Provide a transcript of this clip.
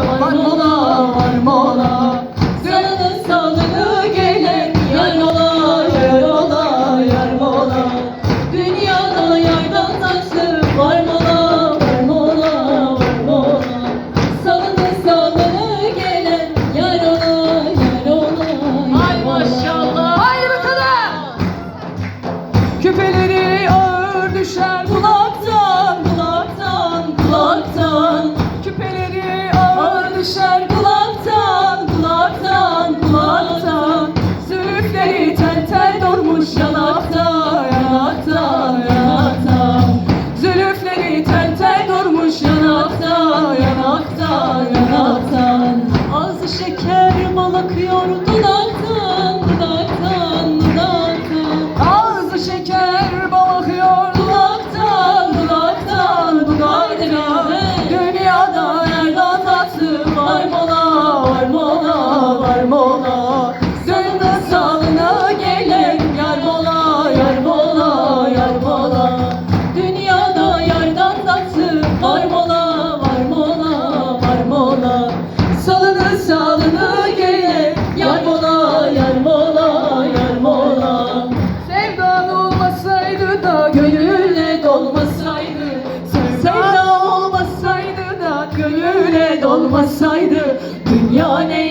Var mola, var mola Salını salını gelen Yar mola, yar mola, yar mola Dünyada yardan taşlı Var mola, var mola, var mola Salını salını gelen Yar ola, yar ola Ay maşallah. Haydi bakalım. Küpeleri ağır düşer kulaktan, düşer kulaktan, kulaktan, kulaktan. Zülüfleri tel tel durmuş yanakta, yanakta, yanakta Zülüfleri tel tel durmuş yanakta, yanakta, yanaktan. Ağzı şeker Dolmasaydı dünya ne